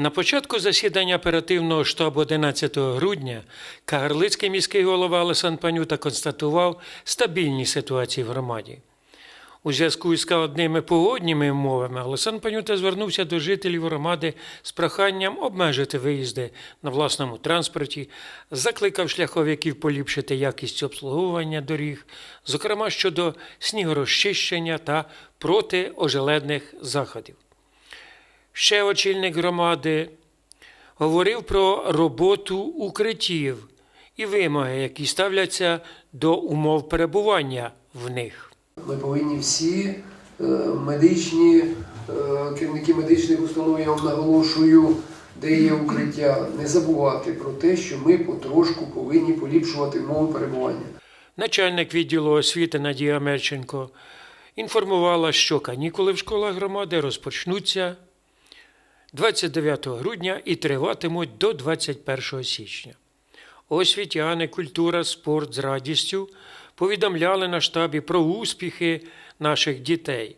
На початку засідання оперативного штабу 11 грудня Кагарлицький міський голова Олександр Панюта констатував стабільність ситуації в громаді. У зв'язку із складними погодніми умовами Олександр Панюта звернувся до жителів громади з проханням обмежити виїзди на власному транспорті, закликав шляховиків поліпшити якість обслуговування доріг, зокрема щодо снігорозчищення та протиожеледних заходів. Ще очільник громади говорив про роботу укриттів і вимоги, які ставляться до умов перебування в них. Ми повинні всі е, медичні, е, керівники медичних установ, я вам наголошую, де є укриття, не забувати про те, що ми потрошку повинні поліпшувати умови перебування. Начальник відділу освіти Надія Мерченко інформувала, що канікули в школах громади розпочнуться 29 грудня і триватимуть до 21 січня. Освітяни, культура, спорт з радістю повідомляли на штабі про успіхи наших дітей.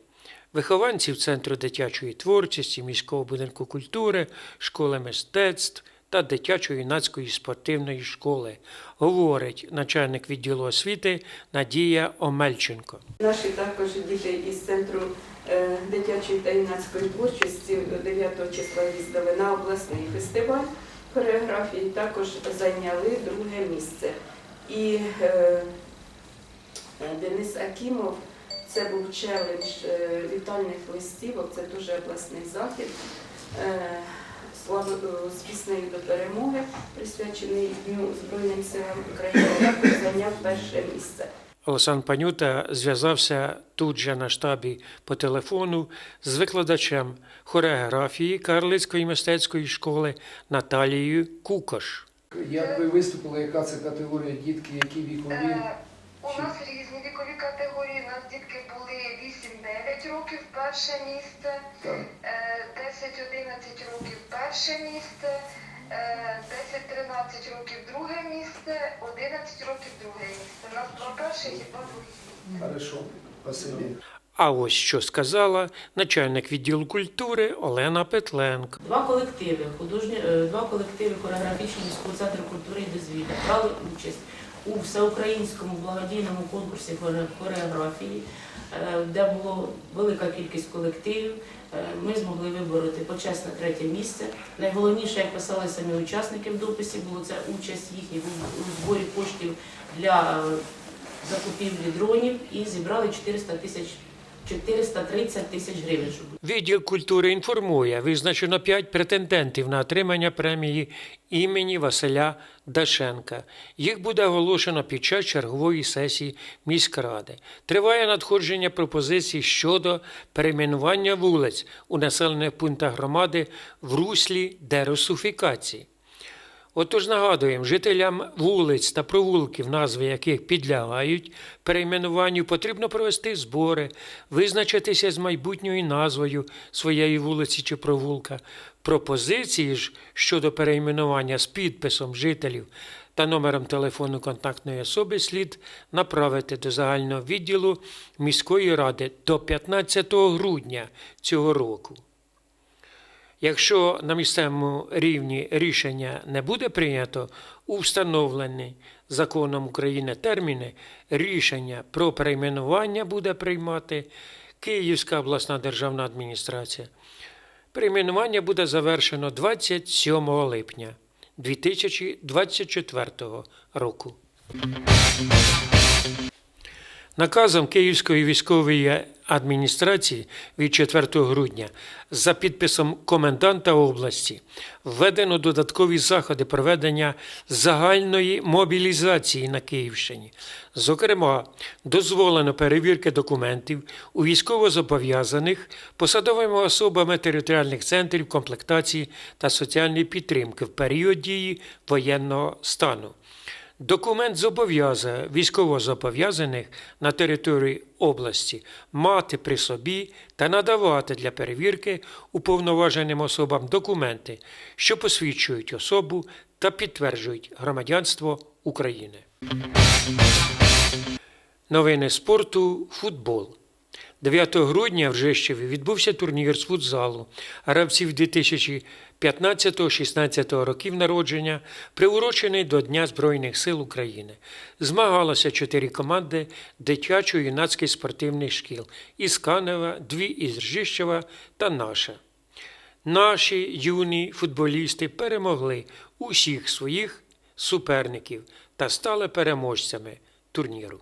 Вихованців Центру дитячої творчості, міського будинку культури, школи мистецтв та дитячо-юнацької спортивної школи, говорить начальник відділу освіти Надія Омельченко. Наші також діти із центру дитячої та юнацької творчості 9 числа їздили на обласний фестиваль хореографії, також зайняли друге місце. І е, Денис Акімов, це був челендж е, вітальних листівок, це дуже обласний захід. Е, е, з піснею до перемоги, присвячений Дню Збройним силам України, зайняв перше місце. Олександр Панюта зв'язався тут же на штабі по телефону з викладачем хореографії Карлицької мистецької школи Наталією Кукош. Як ви виступили, яка це категорія дітки, які вікові? Е, У нас різні вікові категорії. У нас дітки були 8-9 років перше місце, Так. е, 10-11 років перше місце, 10-13 років друге місце, 11 років друге місце. У нас два перших і два другі. Хорошо, спасибі. А ось що сказала начальник відділу культури Олена Петленко. Два колективи, художні, е, два колективи хореографічного міського центру культури і дозвілля брали участь у всеукраїнському благодійному конкурсі хоре- хореографії, е, де було велика кількість колективів. Е, Ми змогли вибороти почесне третє місце. Найголовніше, як писали самі учасники в дописі, було це участь їхніх у- у зборі коштів для е, закупівлі дронів і зібрали 400 тисяч 430 тисяч гривень, Відділ культури інформує, визначено п'ять претендентів на отримання премії імені Василя Дашенка. Їх буде оголошено під час чергової сесії міськради. Триває надходження пропозицій щодо перейменування вулиць у населених пунктах громади в руслі дерусифікації. Отож нагадуємо, жителям вулиць та провулків, назви яких підлягають перейменуванню, потрібно провести збори, визначитися з майбутньою назвою своєї вулиці чи провулка. Пропозиції ж щодо перейменування з підписом жителів та номером телефону контактної особи слід направити до загального відділу міської ради до 15 грудня цього року. Якщо на місцевому рівні рішення не буде прийнято у встановлені законом України терміни, рішення про перейменування буде приймати Київська обласна державна адміністрація. Перейменування буде завершено 27 липня 2024 року. Наказом Київської військової адміністрації від 4 грудня за підписом коменданта області введено додаткові заходи проведення загальної мобілізації на Київщині. Зокрема, дозволено перевірки документів у військовозобов'язаних посадовими особами територіальних центрів комплектації та соціальної підтримки в період дії воєнного стану. Документ зобов'язує військовозобов'язаних на території області мати при собі та надавати для перевірки уповноваженим особам документи, що посвідчують особу та підтверджують громадянство України. Новини спорту футбол. 9 грудня в Жещеві відбувся турнір з футзалу. Гравців 2015-16 років народження, приурочений до Дня Збройних сил України. Змагалося чотири команди дитячо-юнацьких спортивних шкіл із Канева, дві із Ржищева та наша. Наші юні футболісти перемогли усіх своїх суперників та стали переможцями турніру.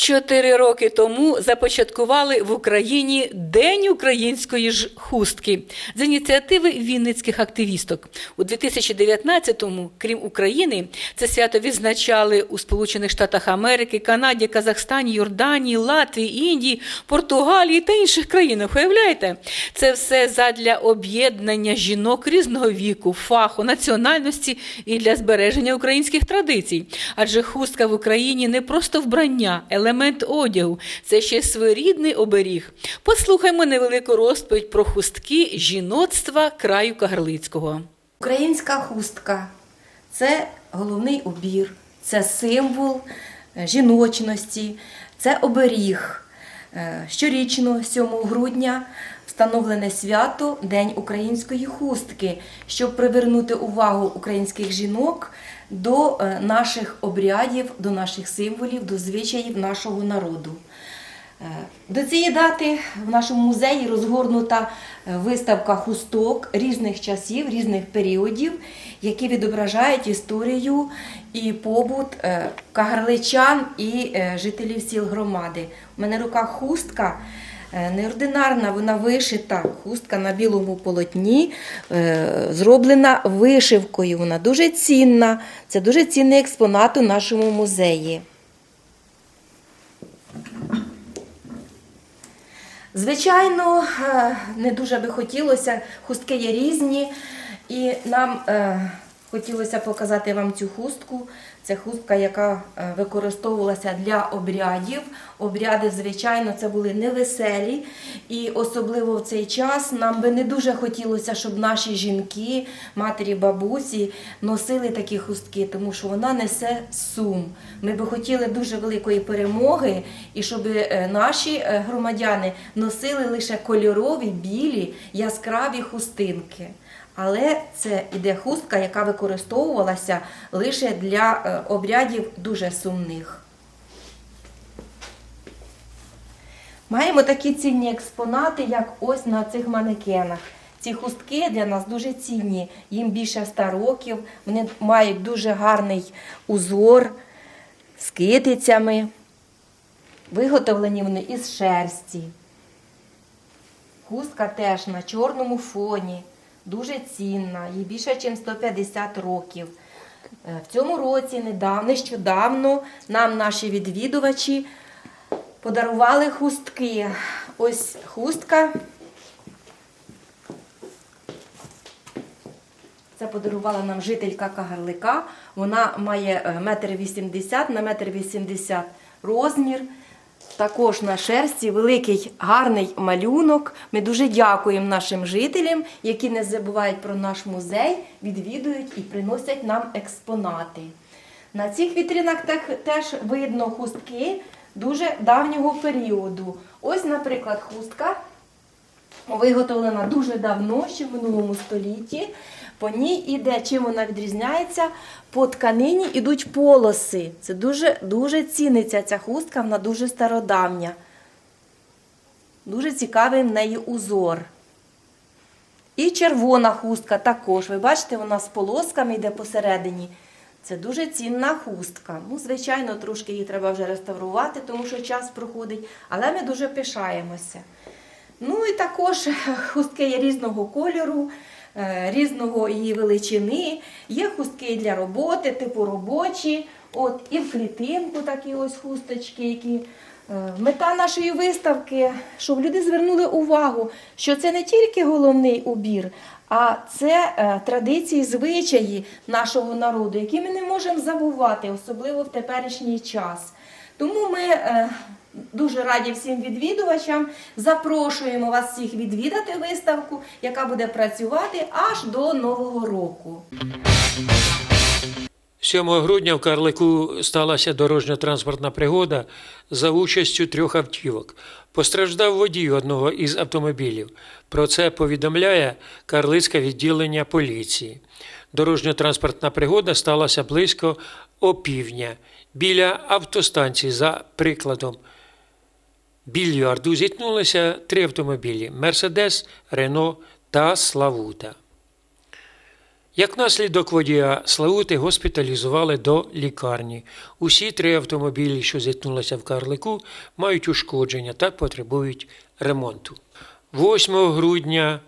Чотири роки тому започаткували в Україні День української ж хустки з ініціативи вінницьких активісток. У 2019-му, крім України, це свято відзначали у Сполучених Штатах Америки, Канаді, Казахстані, Йорданії, Латвії, Індії, Португалії та інших країнах. Уявляєте? Це все задля об'єднання жінок різного віку, фаху, національності і для збереження українських традицій. Адже хустка в Україні не просто вбрання, елемент одягу, це ще своєрідний оберіг. Послухаймо невелику розповідь про хустки жіноцтва краю Кагарлицького. Українська хустка це головний убір, це символ е, жіночності, це оберіг. Е, Щорічно, 7 грудня, встановлене свято День української хустки, щоб привернути увагу українських жінок до е, наших обрядів, до наших символів, до звичаїв нашого народу. Е, До цієї дати в нашому музеї розгорнута е, виставка хусток різних часів, різних періодів, які відображають історію і побут кагарличан і жителів сіл громади. У мене в руках хустка. Е, Неординарна, вона вишита, хустка на білому полотні, е, зроблена вишивкою. Вона дуже цінна. Це дуже цінний експонат у нашому музеї. Звичайно, е, не дуже би хотілося, хустки є різні, і нам хотілося показати вам цю хустку. Це хустка, яка е, використовувалася для обрядів. Обряди, звичайно, це були невеселі, і особливо в цей час нам би не дуже хотілося, щоб наші жінки, матері, бабусі носили такі хустки, тому що вона несе сум. Ми би хотіли дуже великої перемоги, і щоб е, наші е, громадяни носили лише кольорові, білі, яскраві хустинки. Але це іде хустка, яка використовувалася лише для е, обрядів дуже сумних. Маємо такі цінні експонати, як ось на цих манекенах. Ці хустки для нас дуже цінні, їм більше 100 років, вони мають дуже гарний узор з китицями. Виготовлені вони із шерсті. Хустка теж на чорному фоні, дуже цінна, їй більше, ніж 150 років. Е, В цьому році нещодавно нам наші відвідувачі подарували хустки. Ось хустка. Це подарувала нам жителька Кагарлика. Вона має е, метр вісімдесят на метр вісімдесят розмір. Також на шерсті великий гарний малюнок. Ми дуже дякуємо нашим жителям, які не забувають про наш музей, відвідують і приносять нам експонати. На цих вітринах так- теж видно хустки дуже давнього періоду. Ось, наприклад, хустка виготовлена дуже давно, ще в минулому столітті. По ній іде, чим вона відрізняється, по тканині йдуть полоси. Це дуже, дуже ціниться ця хустка, вона дуже стародавня. Дуже цікавий в неї узор. І червона хустка також. Ви бачите, вона з полосками йде посередині. Це дуже цінна хустка. Ну, звичайно, трошки її треба вже реставрувати, тому що час проходить, але ми дуже пишаємося. Ну і також хустки є різного кольору, е, різного її величини. Є хустки для роботи, типу робочі. От, і в клітинку такі ось хусточки, які. Е, Мета нашої виставки, щоб люди звернули увагу, що це не тільки головний убір, а це е, традиції, звичаї нашого народу, які ми не можемо забувати, особливо в теперішній час. Тому ми е, дуже раді всім відвідувачам. Запрошуємо вас всіх відвідати виставку, яка буде працювати аж до Нового року. 7 грудня в Карлику сталася дорожньо-транспортна пригода за участю трьох автівок. Постраждав водій одного із автомобілів. Про це повідомляє Карлицьке відділення поліції. Дорожньо-транспортна пригода сталася близько опівдня біля автостанції за прикладом. Більярду зіткнулися три автомобілі Мерседес, Рено та Славута. Як наслідок водія Славути госпіталізували до лікарні. Усі три автомобілі, що зіткнулися в Карлику, мають ушкодження та потребують ремонту. 8 грудня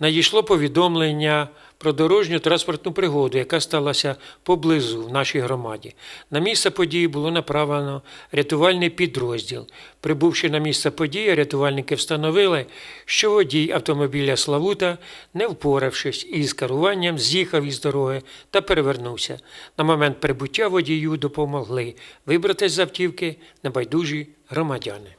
надійшло повідомлення про дорожню транспортну пригоду, яка сталася поблизу в нашій громаді. На місце події було направлено рятувальний підрозділ. Прибувши на місце події, рятувальники встановили, що водій автомобіля Славута, не впоравшись із керуванням, з'їхав із дороги та перевернувся. На момент прибуття водію допомогли вибратися з автівки небайдужі громадяни.